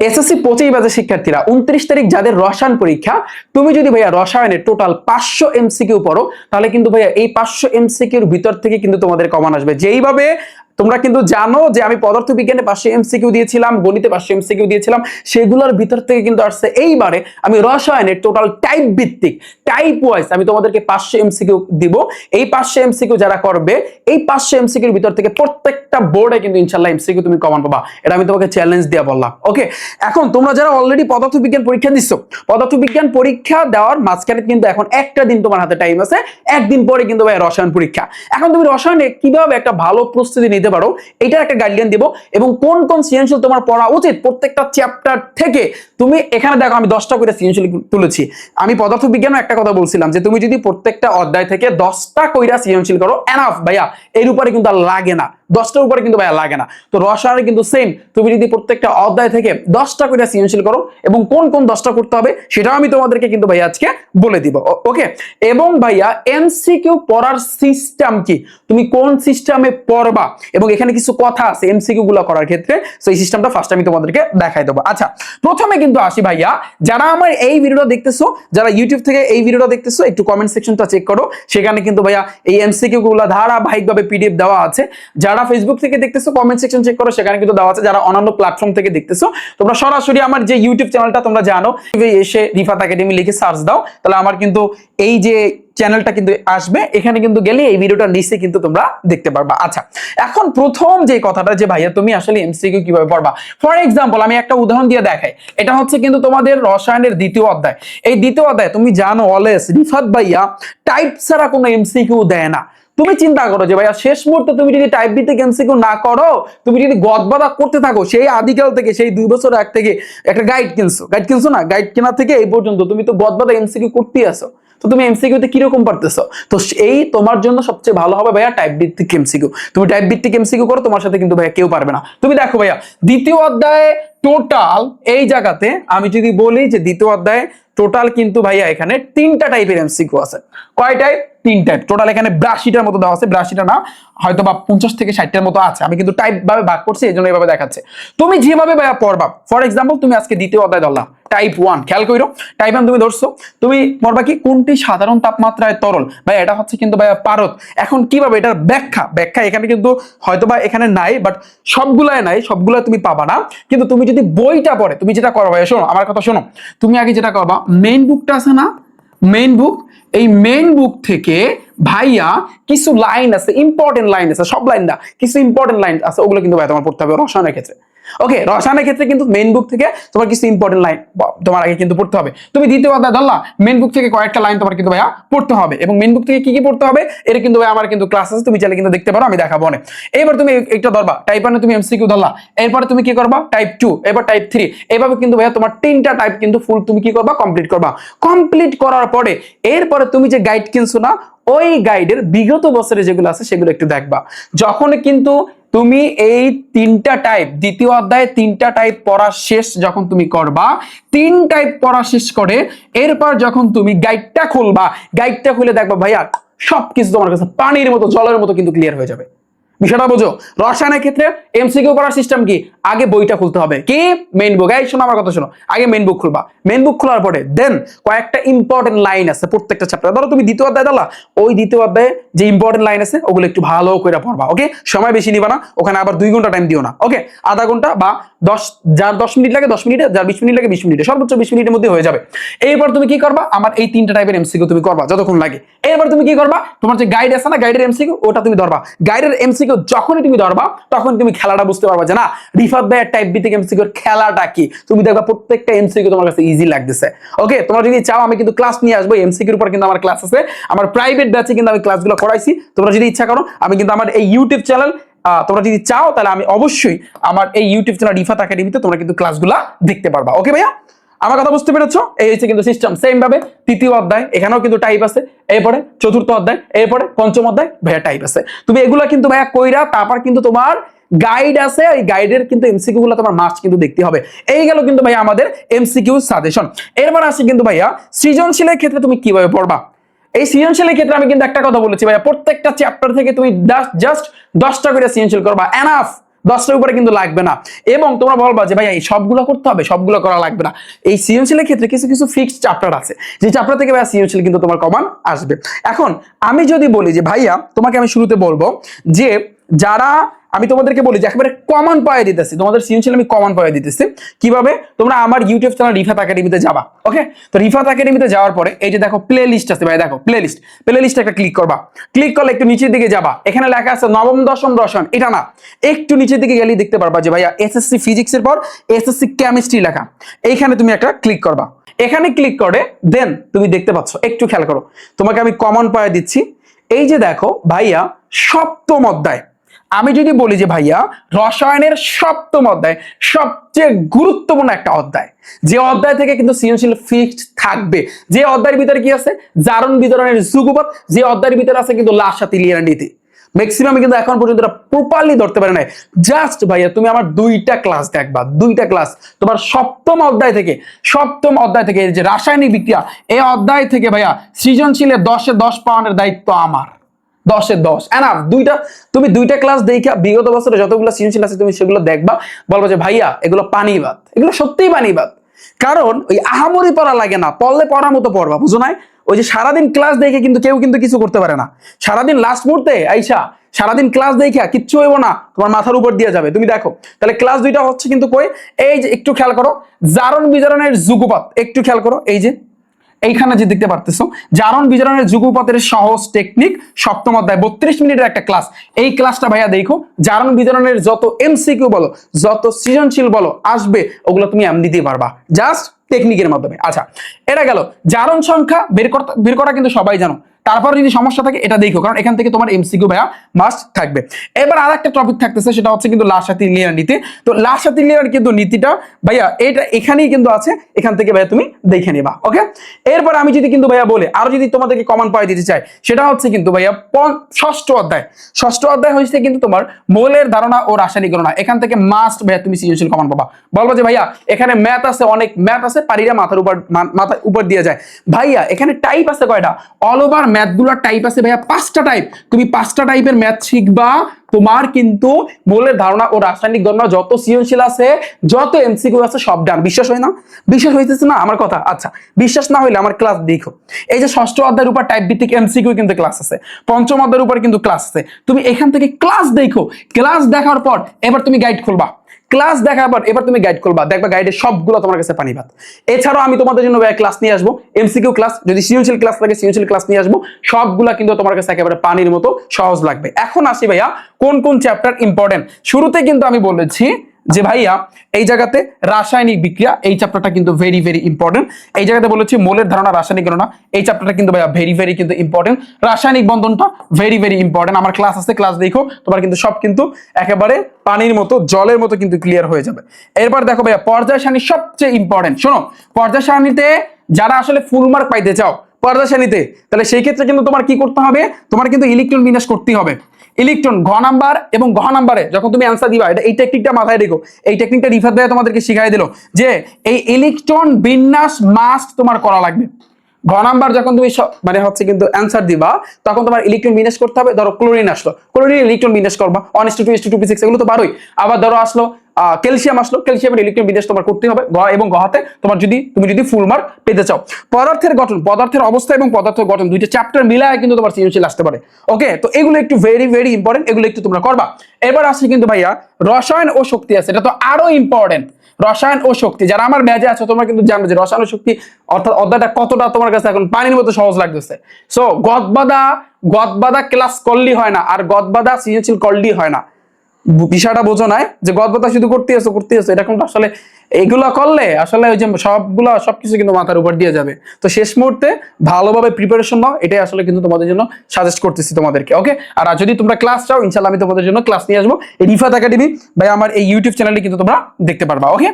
SSC পঁচিশ বাজে শিক্ষার্থীরা, উনত্রিশ তারিখ যাদের রসায়ন পরীক্ষা, তুমি যদি ভাইয়া রসায়নে টোটাল পাঁচশো এমসি এমসিকিউ পড়ো, তাহলে কিন্তু ভাইয়া এই পাঁচশো এমসি এমসিকিউর ভিতর থেকে কিন্তু তোমাদের কমান আসবে। যেইভাবে তোমরা কিন্তু জানো যে আমি পদার্থ বিজ্ঞানে পাঁচশো এমসিকিউ দিয়েছিলাম, গণিতে পাঁচশো এমসিকিউ দিয়েছিলাম, সেগুলোর ভিতর থেকে কিন্তু আসছে এইবারে আমি রসায়নের টোটাল টাইপ ভিত্তিক টাইপ ওয়াইজ আমি তোমাদেরকে পাঁচশো এমসিকিউ দিব। এই পাঁচশো এমসিকিউ যারা করবে, এই পাঁচশো এমসিকিউর ভিতর থেকে প্রত্যেকটা বোর্ডে কিন্তু ইনশাল্লাহ এমসিকিউ তুমি কমান পাবা। এটা আমি তোমাকে চ্যালেঞ্জ দিয়ে বললাম ওকে এখন তোমরা যারা অলরেডি পদার্থ বিজ্ঞান পরীক্ষা দিচ্ছ পদার্থ বিজ্ঞান পরীক্ষা দেওয়ার মাঝখানে কিন্তু এখন একটা দিন তোমার হাতে টাইম আছে, একদিন পরে কিন্তু ভাই রসায়ন পরীক্ষা। এখন তুমি রসায়নে কীভাবে একটা ভালো প্রস্তুতি নিতে পারো, এটার একটা গাইডলাইন দিব এবং কোন কোন সৃজনশীল তোমার পড়া উচিত প্রত্যেকটা চ্যাপ্টার থেকে তুমি এখানে দেখো, আমি দশটা করে সৃজনশীল তুলেছি। আমি পদার্থ বিজ্ঞানও একটা কথা বলছিলাম যে তুমি যদি প্রত্যেকটা অধ্যায় থেকে দশটা কইরা সৃজনশীল করো এনাফ ভাইয়া, এর উপরে কিন্তু আর লাগে না। দশটার উপরে কিন্তু ভাইয়া লাগে না। তো রসায়নে কিন্তু সেম তুমি যদি প্রত্যেকটা অধ্যায় থেকে দশটা করে সৃজনশীল করো এবং কোন কোন দশটা করতে হবে, সেটাও আমি তোমাদেরকে কিন্তু ভাইয়া আজকে বলে দিব। ওকে? এবং ভাইয়া এমসিকিউ পড়ার সিস্টেম কি? তুমি কোন সিস্টেমে পড়বা? এবং এখানে কিছু কথা আছে এমসিকিউ গুলো করার ক্ষেত্রে তো এই সিস্টেমটা ফার্স্ট আমি তোমাদেরকে দেখাই দেবো। আচ্ছা প্রথমে কিন্তু আসি ভাইয়া, যারা আমার এই ভিডিওটা দেখতেছো, যারা ইউটিউব থেকে এই ভিডিওটা দেখতেছো, একটু কমেন্ট সেকশনটা চেক করো। সেখানে কিন্তু ভাইয়া এই এমসিকিউ গুলো ধারাবাহিকভাবে পিডিএফ দেওয়া আছে। যারা ফেসবুক থেকে দেখতেছো কমেন্ট সেকশন চেক করো, সেখানে কিন্তু দেওয়া আছে। যারা অন্যান্য প্ল্যাটফর্ম থেকে দেখতেছো, তোমরা সরাসরি আমার যে ইউটিউব চ্যানেলটা তোমরা জানো, এসে রিফাত একাডেমি লিখে সার্চ দাও। তাহলে আমার কিন্তু এই যে চ্যানেলটা কিন্তু আসবে, এখানে কিন্তু গেলে এই ভিডিওটা নিচে কিন্তু তোমরা দেখতে পারবা। আচ্ছা এখন প্রথম যে কথাটা যে ভাইয়া তুমি আসলে এমসিকিউ কীভাবে পড়বা? ফর এক্সাম্পল আমি একটা উদাহরণ দিয়ে দেখাই। এটা হচ্ছে কিন্তু তোমাদের রসায়নের দ্বিতীয় অধ্যায়। এই দ্বিতীয় অধ্যায়, তুমি জানো অলওয়েজ রিফাত ভাইয়া টাইপ ছাড়া কোনো এমসিকিউ দেয় না। তুমি চিন্তা করো যে ভাইয়া শেষ মুহূর্তে তুমি যদি টাইপ বিতে এমসিকিউ না করো, তুমি যদি গদবাদা করতে থাকো, সেই আদিকাল থেকে, সেই দুই বছর আগ থেকে একটা গাইড কিনছো। গাইড কিনছো না? গাইড কেনা থেকে এই পর্যন্ত তুমি তো গদবাদা এমসিকিউ করতেই আসো তো তুমি এমসিকিউতে কীরকম পারতেছো? তো এই তোমার জন্য সবচেয়ে ভালো হবে ভাইয়া টাইপ ভিত্তিক এমসিকিউ তুমি টাইপ ভিত্তিক এমসিকিউ করো, তোমার সাথে কিন্তু ভাইয়া কেউ পারবে না। তুমি দেখো ভাইয়া, দ্বিতীয় অধ্যায়ে টোটাল এই জায়গাতে আমি যদি বলি যে দ্বিতীয় অধ্যায়ে টোটাল কিন্তু ভাইয়া এখানে তিনটা টাইপের এমসিকিউ আছে। কয় টাইপ তিন টাইপ টোটাল এখানে ব্রাশিটার মতো দেওয়া আছে। ব্রাশিটা না হয়তো বা পঞ্চাশ থেকে ষাটটার মতো আছে। আমি কিন্তু টাইপ ভাবে ভাগ করছি, এই জন্য এইভাবে দেখাচ্ছে। তুমি যেভাবে ভাইয়া পড়বা ফর এক্সাম্পল তুমি আজকে দ্বিতীয় অধ্যায় ধরলাম টাইপ ওয়ান খেয়াল করো টাইপ ওয়ান তুমি ধরছো, তুমি পড়বা কি, কোনটি সাধারণ তাপমাত্রায় তরল? ভাই এটা হচ্ছে কিন্তু ভাইয়া পারদ। এখন কীভাবে এটার ব্যাখ্যা? ব্যাখ্যা এখানে কিন্তু হয়তো বা এখানে নাই বাট সবগুলাই নাই সবগুলো তুমি পাবা না। কিন্তু তুমি যদি বইটা পড়ে, তুমি যেটা করো ভাইয়া, শোনো, আমার কথা শোনো। তুমি আগে যেটা করবা মেইন বুকটা আছে না? মেইন বুক এই মেইন বুক থেকে ভাইয়া কিছু লাইন আছে ইম্পর্টেন্ট লাইন আছে, সব লাইন না কিছু ইম্পর্টেন্ট লাইন আছে, ওগুলো কিন্তু ভাই তোমার পড়তে হবে রসায়নের ক্ষেত্রে। ওকে রসায়নের ক্ষেত্রে কিন্তু মেইন বুক থেকে তোমার কিছু ইম্পর্টেন্ট লাইন তোমার আগে কিন্তু পড়তে হবে। তুমি দ্বিতীয় অধ্যায় ধরলা মেইন বুক থেকে কয়েকটা লাইন তোমার কিন্তু ভাইয়া পড়তে হবে এবং মেইন বুক থেকে কি কি পড়তে হবে এটা কিন্তু ভাই আমার কিন্তু ক্লাস আছে, তুমি চাইলে কিন্তু দেখতে পারো, আমি দেখাবো না এবার তুমি একটা ধরবা টাইপ ওয়ানে তুমি এমসিকিউ ধরলা, এরপরে তুমি কি করবা টাইপ টু এবার টাইপ থ্রি এভাবে কিন্তু ভাইয়া তোমার তিনটা টাইপ কিন্তু ফুল তুমি কি করবা কমপ্লিট করবা। কমপ্লিট করার পরে, এরপরে তুমি যে গাইড কিনছো না, ওই গাইডের বিগত বছরে যেগুলো আছে, সেগুলো একটু দেখবা। যখন কিন্তু তুমি এই তিনটা টাইপ দ্বিতীয় অধ্যায়ে তিনটা টাইপ পড়া শেষ যখন তুমি করবা, তিন টাইপ পড়া শেষ করে এরপর যখন তুমি গাইডটা খুলবা, গাইডটা খুলে দেখবা, ভাইয়া, সবকিছু তোমার কাছে পানির মতো, জলের মতো কিন্তু ক্লিয়ার হয়ে যাবে। বিষয়টা বোঝো। রসায়নের ক্ষেত্রে এমসিকিউ পড়ার সিস্টেম কি? আগে বইটা খুলতে হবে। কি? মেইন বুক এই শোনো, আমার কথা শোনো। আগে মেইন বুক খুলবা। মেইন বুক খোলার পরে দেন কয়েকটা ইম্পর্টেন্ট লাইন আছে প্রত্যেকটা চ্যাপ্টার ধরো তুমি দ্বিতীয় অধ্যায় দিলা ওই দ্বিতীয় অধ্যায়ে যে ইম্পর্টেন্ট লাইন আছে, ওগুলো একটু ভালো করে পড়বা ওকে সময় বেশি নিবা না, ওখানে আবার দুই ঘণ্টা টাইম দিও না ওকে আধা ঘণ্টা বা দশ, যার দশ মিনিট লাগে দশ মিনিটে, যার বিশ মিনিট লাগে বিশ মিনিটে, সর্বোচ্চ বিশ মিনিটের মধ্যে হয়ে যাবে। এরপর তুমি কি করবা? আমার এই তিনটা টাইপের এমসিকিউ তুমি করবা, যতক্ষণ লাগে। এরপর তুমি কি করবা? তোমার যে গাইড আছে না গাইডের এমসিকিউ ওটা তুমি ধরবা। গাইডের এমসিকিউ যখনই তুমি ধরবা, তখন তুমি খেলাটা বুঝতে পারবা যে না রিফাত ভাইয়ের টাইপ বি থেকে এমসিকিউর খেলাটা কি? তুমি দেখবা প্রত্যেকটা এমসিকিউ তোমার কাছে ইজি লাগতেছে। ওকে তোমরা যদি চাও, আমি কিন্তু ক্লাস নিয়ে আসব। এমসিকিউর উপর কিন্তু আমার ক্লাস আছে। আমার প্রাইভেট ব্যাচে কিন্তু আমি ক্লাসগুলো করাইছি। তোমরা যদি ইচ্ছা করো, আমি কিন্তু আমার এই ইউটিউব চ্যানেল তোমরা যদি চাও, তাহলে আমি অবশ্যই আমার এই ইউটিউব চ্যানেল রিফাত একাডেমিতে তোমরা কিন্তু ক্লাসগুলা দেখতে পারবা। ওকে ভাইয়া? আমার কথা বুঝতে পেরেছ? এই হচ্ছে কিন্তু সিস্টেম সেম ভাবে তৃতীয় অধ্যায়, এখানেও কিন্তু টাইপ আছে। এরপরে চতুর্থ অধ্যায়, এরপরে পঞ্চম অধ্যায়, ভাইয়া টাইপ আছে। তুমি এগুলা কিন্তু ভাইয়া কইরা, তারপর কিন্তু তোমার গাইড আছে, ওই গাইডের কিন্তু এমসিকিউ গুলো তোমার মাস্ট কিন্তু দেখতে হবে। এই গেল কিন্তু ভাইয়া আমাদের এমসিকিউ সাজেশন এরপর আসি কিন্তু ভাইয়া সৃজনশীলের ক্ষেত্রে তুমি কীভাবে পড়বা? এই সৃজনশীলের ক্ষেত্রে আমি কিন্তু একটা কথা বলেছি, ভাইয়া, প্রত্যেকটা চ্যাপ্টার থেকে তুমি জাস্ট দশটা করে সৃজনশীল করবা এনাফ দশটার উপরে কিন্তু লাগবে না। এবং তোমরা বলবা যে ভাই এই সবগুলো করতে হবে, সবগুলো করা লাগবে না। এই সৃজনশীলের ক্ষেত্রে কিছু কিছু ফিক্সড চ্যাপ্টার আছে। যে চ্যাপ্টার থেকে, ভাইয়া, সৃজনশীল কিন্তু তোমার কমান আসবে। এখন আমি যদি বলি যে, ভাইয়া, তোমাকে আমি শুরুতে বলব যে, যারা আমি তোমাদেরকে বলি যে একেবারে কমন পায়ে দিতেছি। তোমাদের সৃজনশীল আমি কমন পায়ে দিতেছি। কীভাবে? তোমরা আমার ইউটিউব চ্যানেল রিফাত একাডেমিতে যাবা ওকে তো রিফাত একাডেমিতে যাওয়ার পরে এই যে দেখো প্লে লিস্ট আছে ভাই, দেখো প্লে লিস্ট প্লে লিস্টে একটা ক্লিক করবা। ক্লিক করলে একটু নিচের দিকে যাবা। এখানে লেখা আছে নবম, দশম রসায়ন এটা না, একটু নিচের দিকে গেলেই দেখতে পারবা যে ভাইয়া এসএসসি ফিজিক্সের পর এসএসসি কেমিস্ট্রি লেখা। এইখানে তুমি একটা ক্লিক করবা। এখানে ক্লিক করে দেন তুমি দেখতে পাচ্ছ, একটু খেয়াল করো। তোমাকে আমি কমন পায়ে দিচ্ছি। এই যে দেখো ভাইয়া সপ্তম অধ্যায়। আমি যদি বলি যে ভাইয়া, রসায়নের সপ্তম অধ্যায়, সবচেয়ে গুরুত্বপূর্ণ একটা অধ্যায়। যে অধ্যায় থেকে কিন্তু সৃজনশীল ফিক্সড থাকবে। যে অধ্যায়ের ভিতরে কি আছে? জারণ বিতরণের যুগপথ যে অধ্যায়ের ভিতরে আছে কিন্তু লাশাতি লিয়ার নীতি। ম্যাক্সিমাম কিন্তু এখন পর্যন্ত প্রপারলি ধরতে পারে নাই। জাস্ট ভাইয়া, তুমি আমার দুইটা ক্লাস দেখবা, দুইটা ক্লাস তোমার সপ্তম অধ্যায় থেকে, সপ্তম অধ্যায় থেকে যে রাসায়নিক বিক্রিয়া, এই অধ্যায় থেকে ভাইয়া সৃজনশীলের দশে দশ পাওয়ানোর দায়িত্ব আমার। দশে দুইটা, তুমি দুইটা ক্লাস দেখা বিগত বছরে যতগুলো আছে তুমি সেগুলো দেখবা। বলব যে, ভাইয়া, এগুলো পানিবাদ এগুলো সত্যিই পানিবাদ কারণ ওই আহামরি পড়া লাগে না, পড়লে পড়ার মতো পড়বা, বুঝো নাই? ওই যে সারাদিন ক্লাস দেখে কিন্তু কেউ কিন্তু কিছু করতে পারে না। সারাদিন লাস্ট মুহূর্তে, আইসা, সারাদিন ক্লাস দেখা কিচ্ছু হইব না, তোমার মাথার উপর দিয়ে যাবে। তুমি দেখো, তাহলে ক্লাস দুইটা হচ্ছে কিন্তু কই? এই যে, একটু খেয়াল করো, জারণ বিজারণের যুগপাত, একটু খেয়াল করো, এই যে এইখানে যে দেখতে পারতেছো, জারণ বিজারণের যুগপথের সহজ টেকনিক সপ্তম অধ্যায়, বত্রিশ মিনিটের একটা ক্লাস এই ক্লাসটা ভাইয়া দেখো, জারণ বিজারণের যত এমসিকিউ বলো, যত সৃজনশীল বলো, আসবে, ওগুলো তুমি এম দিতে পারবা। জাস্ট টেকনিকের মাধ্যমে। আচ্ছা এটা গেল। জারণ সংখ্যা বের করতে বের করা কিন্তু সবাই জানো। তারপর যদি সমস্যা থাকে, এটা দেখো, কারণ এখান থেকে তোমার এমসিকিউ ভাইয়া মাস্ট থাকবে। এবার আর একটা টপিক থাকতেছে, সেটা হচ্ছে কিন্তু লাশাতি লিয়ার নীতি। তো লাশাতি লিয়ার কিন্তু নীতিটা, ভাইয়া, এটা এখানেই কিন্তু আছে, এখান থেকে ভাইয়া তুমি দেখে নিবা ওকে এরপর আমি যদি কিন্তু ভাইয়া বলে, আরও যদি তোমাদেরকে কমন পাই দিতে চাই, সেটা হচ্ছে কিন্তু ভাইয়া ষষ্ঠ অধ্যায়। ষষ্ঠ অধ্যায় হচ্ছে কিন্তু তোমার মৌলের ধারণা ও রাসায়নিক গণনা এখান থেকে মাস্ট ভাইয়া তুমি সৃজনশীল কমন পাবা। বলব যে ভাইয়া, এখানে ম্যাথ আছে অনেক ম্যাথ আছে পারিরা মাথার উপর মাথার উপর দিয়ে যায়। ভাইয়া, এখানে টাইপ আছে কয়টা? অল ওভার ম্যাথগুলোর টাইপ আছে ভাইয়া, পাঁচটা টাইপ তুমি পাঁচটা টাইপের ম্যাথ শিখবা, তোমার কিন্তু মৌলের ধারণা ও রাসায়নিক গণনা যত সৃজনশীল আছে, যত এমসিকিউ আছে, সব ডান বিশ্বাস হয় না? বিশ্বাস হইতেছে না? আমার কথা? আচ্ছা বিশ্বাস না হইলে আমার ক্লাস দেখো। এই যে ষষ্ঠ অধ্যায়ের উপর টাইপ ভিত্তিক এমসিকিউ কিন্তু ক্লাস আছে। পঞ্চম অধ্যায়ের উপর কিন্তু ক্লাস আছে। তুমি এখান থেকে ক্লাস দেখো। ক্লাস দেখার পর এবার তুমি গাইড খুলবা। ক্লাস দেখার পর এবার তুমি গাইড করবা। দেখবা গাইডের সবগুলো তোমার কাছে পানি ভাত। এছাড়াও আমি তোমাদের জন্য ক্লাস নিয়ে আসব এমসিকিউ ক্লাস যদি সৃজনশীল ক্লাস থাকে, সৃজনশীল ক্লাস নিয়ে আসব, সবগুলা কিন্তু তোমার কাছে একেবারে পানির মতো সহজ লাগবে। এখন আসি ভাইয়া, কোন কোন চ্যাপ্টার ইম্পর্টেন্ট শুরুতে কিন্তু আমি বলেছি যে ভাইয়া, এই জায়গাতে রাসায়নিক বিক্রিয়া, এই চ্যাপ্টারটা কিন্তু ভেরি ভেরি ইম্পর্টেন্ট এই জায়গাতে বলেছি মোলের ধারণা রাসায়নিক গণনা, এই চ্যাপ্টারটা কিন্তু ভাইয়া ভেরি ভেরি কিন্তু ইম্পর্টেন্ট রাসায়নিক বন্ধনটা ভেরি ভেরি ইম্পর্টেন্ট আমার ক্লাস আছে ক্লাস দেখো, তোমার কিন্তু সব কিন্তু একেবারে পানির মতো, জলের মতো কিন্তু ক্লিয়ার হয়ে যাবে। এরপর দেখো ভাইয়া, পর্যায় সারণী সবচেয়ে ইম্পর্টেন্ট শোনো, পর্যায় সারণীতে যারা আসলে ফুল মার্ক পাইতে চাও পর্যায় সারণীতে তাহলে সেই ক্ষেত্রে কিন্তু তোমার কি করতে হবে? তোমার কিন্তু ইলেকট্রন বিন্যাস করতেই হবে। ইলেকট্রন ঘ নাম্বার এবং ঘ নাম্বারে যখন তুমি অ্যান্সার দিবা, এটা এই টেকনিকটা মাথায় রেখো। এই টেকনিকটা রিফাত ভাইয়া তোমাদেরকে শিখাই দিল যে এই ইলেকট্রন বিন্যাস মাস্ট তোমার করা লাগবে। ঘ নাম্বার যখন তুমি মানে হচ্ছে কিন্তু অ্যান্সার দিবা, তখন তোমার ইলেকট্রন বিন্যাস করতে হবে। ধরো ক্লোরিন আসলো। ক্লোরিন ইলেকট্রন বিন্যাস করবা। One two two two six এগুলো তো পারোই আবার ধরো আসলো ক্যালসিয়াম আসলো ক্যালসিয়ামের ইলেকট্রন বিন্যাস তোমার করতে হবে গ এবং গহাতে। তোমার যদি, তুমি যদি ফুল মার্ক পেতে চাও। পদার্থের গঠন, পদার্থের অবস্থা এবং পদার্থের গঠন দুইটা চ্যাপ্টার মিলায় কিন্তু তোমার সৃজনশীল আসতে পারে। ওকে তো এগুলো একটু ভেরি ভেরি ইম্পর্টেন্ট এগুলো একটু তোমরা করবা। এবার আসছে কিন্তু ভাইয়া, রসায়ন ও শক্তি আছে, এটা তো আরও ইম্পর্টেন্ট রসায়ন ও শক্তি, যারা আমার ব্যাজে আছো, তোমরা কিন্তু জানবে যে রসায়ন ও শক্তি, অর্থাৎ অধ্যায়টা কতটা তোমার কাছে এখন পানির মতো সহজ লাগতেছে। সো গদবাদা গদবাদা ক্লাস করলেই হয় না, আর গদবাদা সৃজনশীল করলেই হয় না। বিষয়টা বোঝো নাই যে গদবাদা শুধু করতে আসো করতে আসো কিন্তু আসলে এগুলো করলে আসলে ওই যে সবগুলো সবকিছু কিন্তু মাথার উপর দিয়ে যাবে। তো শেষ মুহূর্তে ভালোভাবে প্রিপারেশন নাও, এটাই আসলে কিন্তু তোমাদের জন্য সাজেস্ট করতেছি তোমাদেরকে ওকে আর যদি তোমরা ক্লাস চাও ইনশাল্লাহ আমি তোমাদের জন্য ক্লাস নিয়ে আসব। এই রিফাত একাডেমি ভাই, আমার এই ইউটিউব চ্যানেলে কিন্তু তোমরা দেখতে পারবা ওকে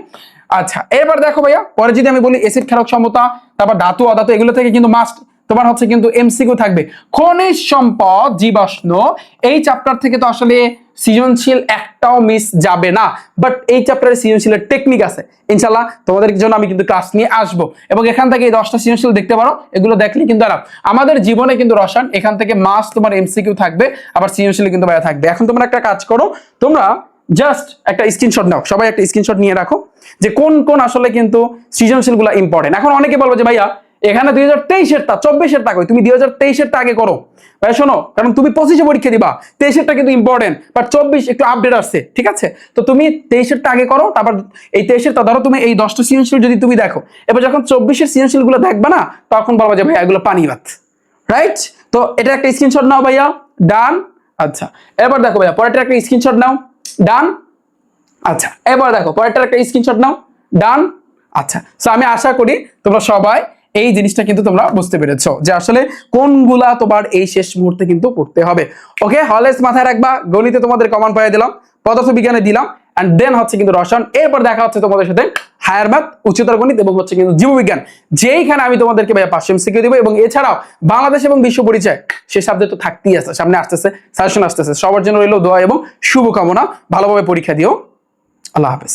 আচ্ছা এবার দেখো ভাইয়া, পরে যদি আমি বলি এসিড ক্ষারক সমতা, তারপর ধাতু, অধাতু, এগুলো থেকে কিন্তু মাস্ট তোমার হচ্ছে কিন্তু এমসিকিউ থাকবে। খনিজ সম্পদ, জীবাশ্ম, এই চ্যাপ্টার থেকে তো আসলে সৃজনশীল একটাও মিস যাবে না। বাট এই চ্যাপ্টারে সৃজনশীলের টেকনিক আছে। ইনশাল্লাহ তোমাদের জন্য আমি কিন্তু ক্লাস নিয়ে আসব। এবং এখান থেকে এই দশটা সৃজনশীল দেখতে পারো, এগুলো দেখলে কিন্তু আর আমাদের জীবনে কিন্তু রসায়ন, এখান থেকে মাস তোমার এমসিকিউ থাকবে, আবার সৃজনশীল কিন্তু বাইরে থাকবে। এখন তোমরা একটা কাজ করো, তোমরা জাস্ট একটা স্ক্রিনশট নাও। সবাই একটা স্ক্রিনশট নিয়ে রাখো যে কোন কোন আসলে কিন্তু সৃজনশীলগুলা ইম্পর্টেন্ট এখন অনেকে বলব যে ভাইয়া এখানে দুই হাজার তেইশের টা, চব্বিশের টা তুমি দুই হাজার তেইশের টা আগে করো। ভাই, শোনো, কারণ তুমি পঁচিশে পরীক্ষা দিবা। তেইশের টা কিন্তু ইম্পর্টেন্ট বাট চব্বিশ একটু আপডেট আসছে, ঠিক আছে? তো তুমি তেইশের টা আগে করো, তারপর এই তেইশের টা ধরো, তুমি এই দশটা সৃজনশীল যদি তুমি দেখো, এবার যখন চব্বিশের সৃজনশীলগুলো দেখবা না, তখন বলবা যে ভাই এগুলো পানি ভাত। রাইট তো এটা একটা স্ক্রিনশট নাও ভাইয়া ডান আচ্ছা এবার দেখো ভাইয়া পরেরটা একটা স্ক্রিনশট নাও ডান আচ্ছা এবার দেখো পরেরটা একটা স্ক্রিনশট নাও ডান আচ্ছা সো আমি আশা করি তোমরা সবাই এই জিনিসটা কিন্তু তোমরা বুঝতে পেরেছ যে আসলে কোনগুলা তোমার এই শেষ মুহূর্তে কিন্তু পড়তে হবে। ওকে হলেস মাথায় রাখবা, গণিতে তোমাদের কমান পাইয়ে দিলাম, পদার্থ বিজ্ঞানে দিলাম অ্যান্ড দেন হচ্ছে কিন্তু রসায়ন। এরপর দেখা হচ্ছে তোমাদের সাথে হায়ার ম্যাথ উচ্চতর গণিত এবং হচ্ছে কিন্তু জীববিজ্ঞান। যেইখানে আমি তোমাদেরকে ভাইয়া পাঁচশো শিখিয়ে দেবো এবং এছাড়াও বাংলাদেশ এবং বিশ্ব পরিচয়, সে সাবজেক্ট তো থাকতেই আছে, সামনে আসতেছে সাজেশন আসতেছে। সবার জন্য রইল দোয়া এবং শুভকামনা। ভালোভাবে পরীক্ষা দিও। আল্লাহ হাফেজ।